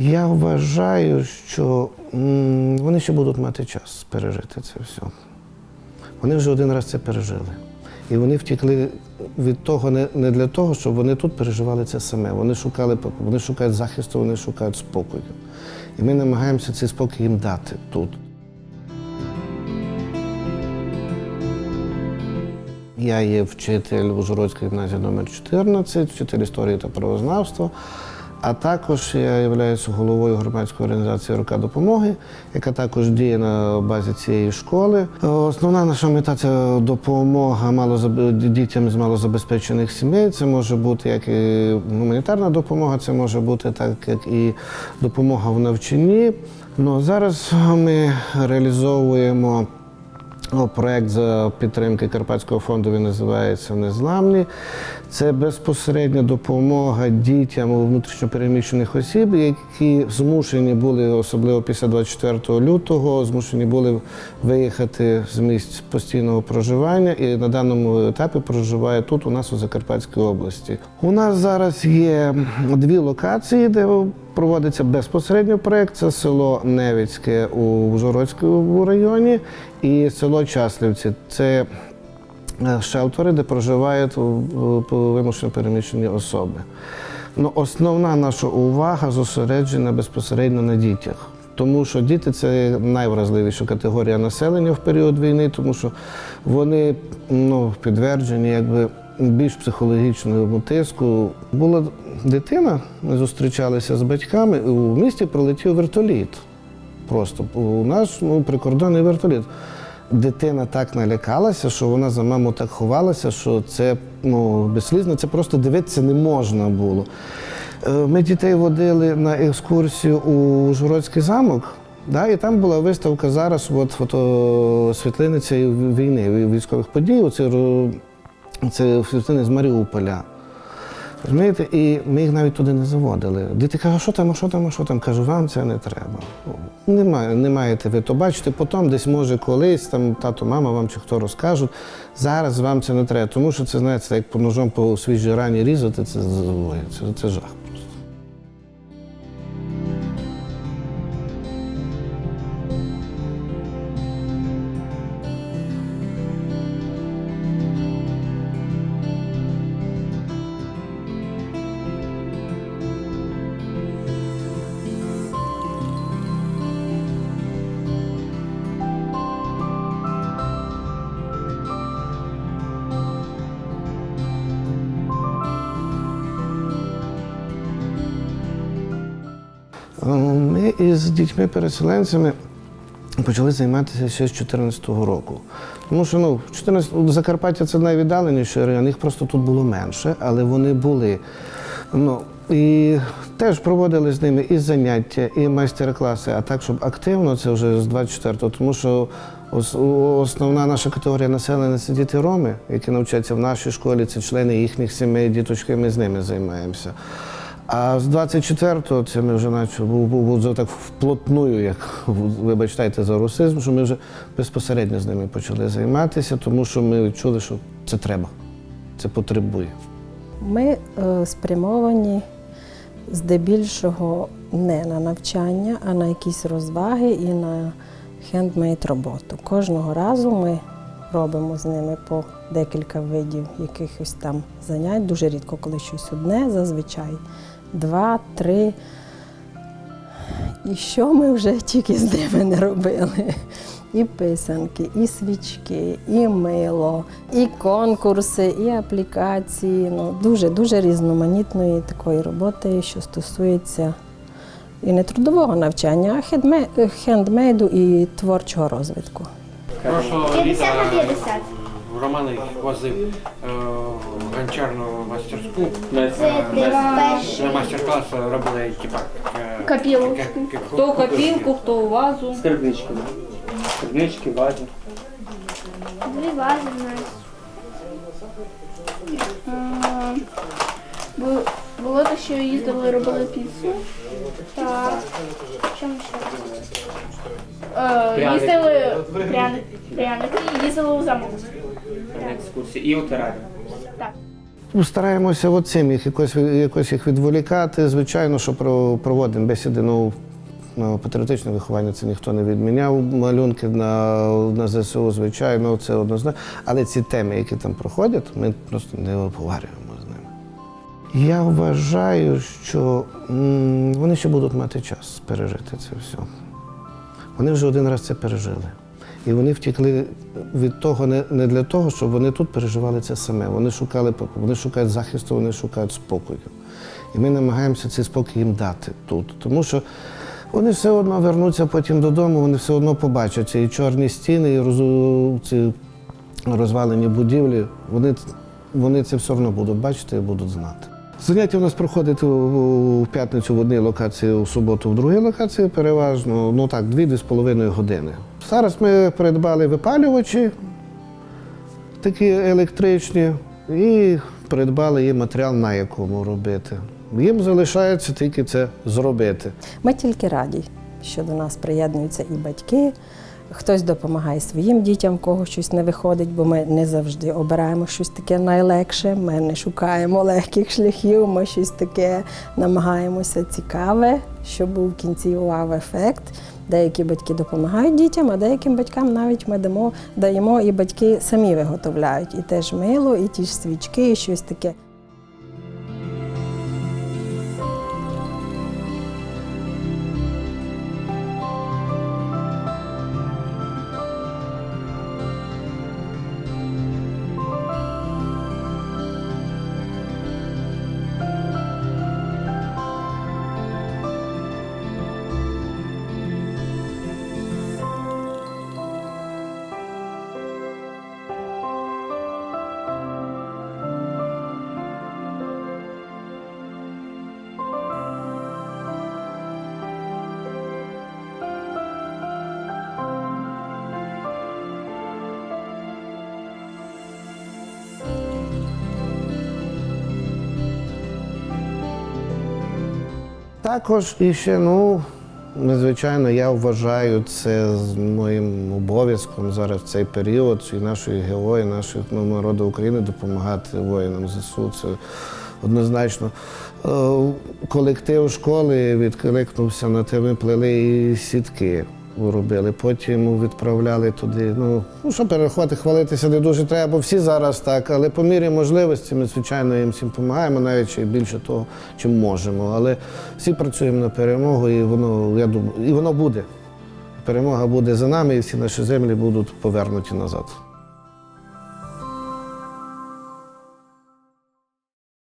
Я вважаю, що вони ще будуть мати час пережити це все. Вони вже один раз це пережили. І вони втекли від того не для того, щоб вони тут переживали це саме. Вони шукали, вони шукають захисту, вони шукають спокою. І ми намагаємося цей спокій їм дати тут. Я є вчитель Ужгородської гімназії номер 14, вчитель історії та правознавства. А також я являюся головою громадської організації Рука допомоги, яка також діє на базі цієї школи. Основна наша мета це допомога малозаб- дітям з малозабезпечених сімей. Це може бути як і гуманітарна допомога, це може бути так, як і допомога в навчанні. Ну, зараз ми реалізовуємо о, Проект за підтримки Карпатського фонду він називається Незламні. Це безпосередня допомога дітям внутрішньопереміщених осіб, які змушені були, особливо після 24 лютого, змушені були виїхати з місць постійного проживання і на даному етапі проживає тут, у нас у Закарпатській області. У нас зараз є дві локації, де проводиться безпосередньо проєкт. Це село Невицьке у Ужгородському районі і село Часлівці. Це е, шелтери, де проживають в- вимушено переміщені особи. Ну, основна наша увага зосереджена безпосередньо на дітях. Тому що діти це найвразливіша категорія населення в період війни, тому що вони ну, підтверджені якби більш психологічному тиску. Була дитина, ми зустрічалися з батьками, і у місті прилетів вертоліт. Просто у нас ну, прикордонний вертоліт. Дитина так налякалася, що вона за маму так ховалася, що це ну, безслізно, це просто дивитися не можна було. Е, Ми дітей водили на екскурсію у Ужгородський замок, да, і там була виставка зараз, от фото світлини цієї війни, військових подій. Ро- це світлини з Маріуполя. Розумієте, і ми їх навіть туди не заводили. Діти кажуть, що там, що там, що там? Кажу, вам це не треба. Немає, не маєте ви то бачите, потім десь може колись там тато, мама вам чи хто розкажуть. Зараз вам це не треба, тому що це знаєте, як по ножом по свіжій рані різати, це, це, це жах. Ми із дітьми-переселенцями почали займатися ще з 2014 року. Тому що ну, 14, Закарпаття це найвіддаленіший район, їх просто тут було менше, але вони були. Ну, і теж проводили з ними і заняття, і майстер-класи, а так, щоб активно це вже з 24-го, тому що основна наша категорія населення це діти роми, які навчаються в нашій школі, це члени їхніх сімей, діточки, ми з ними займаємося. А з 24-го це ми вже наче був, так вплотную, як вибачайте за русизм, що ми вже безпосередньо з ними почали займатися, тому що ми відчули, що це треба, це потребує. Ми е, спрямовані здебільшого не на навчання, а на якісь розваги і на хендмейд роботу. Кожного разу ми робимо з ними по декілька видів якихось там занять. Дуже рідко, коли щось одне, зазвичай два, три. І що ми вже тільки з ними не робили? І писанки, і свічки, і мило, і конкурси, і аплікації. Ну, дуже дуже різноманітної такої роботи, що стосується і не трудового навчання, а хендмейду і творчого розвитку. 50 літа на 50. Роман їх возив е, гончарну майстерську. Це десь На перший. майстер-клас робили типа е, Копілочку. Хто копілку, хто вазу. Скарбнички. Скарбнички, вазі. Дві вази в нас. Було те, що їздили, робили піцу. Так. Чому ще? Е, Пряники. Їздили пряники їздили у замок. На екскурсії. І у терарі. Так. стараємося оцим їх якось, якось їх відволікати. Звичайно, що проводимо бесіди. Ну, ну, патріотичне виховання це ніхто не відміняв. Малюнки на, на ЗСУ, звичайно, це однозначно. Але ці теми, які там проходять, ми просто не обговорюємо з ними. Я вважаю, що вони ще будуть мати час пережити це все. Вони вже один раз це пережили. І вони втекли від того не, не для того, щоб вони тут переживали це саме. Вони шукали вони шукають захисту, вони шукають спокою. І ми намагаємося цей спокій їм дати тут. Тому що вони все одно вернуться потім додому, вони все одно побачать ці чорні стіни, і розу, ці розвалені будівлі. Вони, вони це все одно будуть бачити і будуть знати. Заняття у нас проходить у п'ятницю в одній локації, у суботу в другій локації, переважно, ну так, дві-дві з половиною години. Зараз ми придбали випалювачі, такі електричні, і придбали їм матеріал, на якому робити. Їм залишається тільки це зробити. Ми тільки раді, що до нас приєднуються і батьки. Хтось допомагає своїм дітям, кого щось не виходить, бо ми не завжди обираємо щось таке найлегше. Ми не шукаємо легких шляхів, ми щось таке намагаємося цікаве, щоб був в кінці вау-ефект. Деякі батьки допомагають дітям, а деяким батькам навіть ми дамо, даємо і батьки самі виготовляють. І теж мило, і ті ж свічки, і щось таке. Також і ще, ну, звичайно, я вважаю це з моїм обов'язком зараз в цей період і нашої герої, нашого ну, народу України допомагати воїнам ЗСУ. Це однозначно. Е, Колектив школи відкликнувся на те, ми плели і сітки робили. Потім відправляли туди. Ну, ну що перерахувати, хвалитися не дуже треба, бо всі зараз так, але по мірі можливості ми, звичайно, їм всім допомагаємо, навіть ще більше того, чим можемо. Але всі працюємо на перемогу, і воно, я думаю, і воно буде. Перемога буде за нами, і всі наші землі будуть повернуті назад.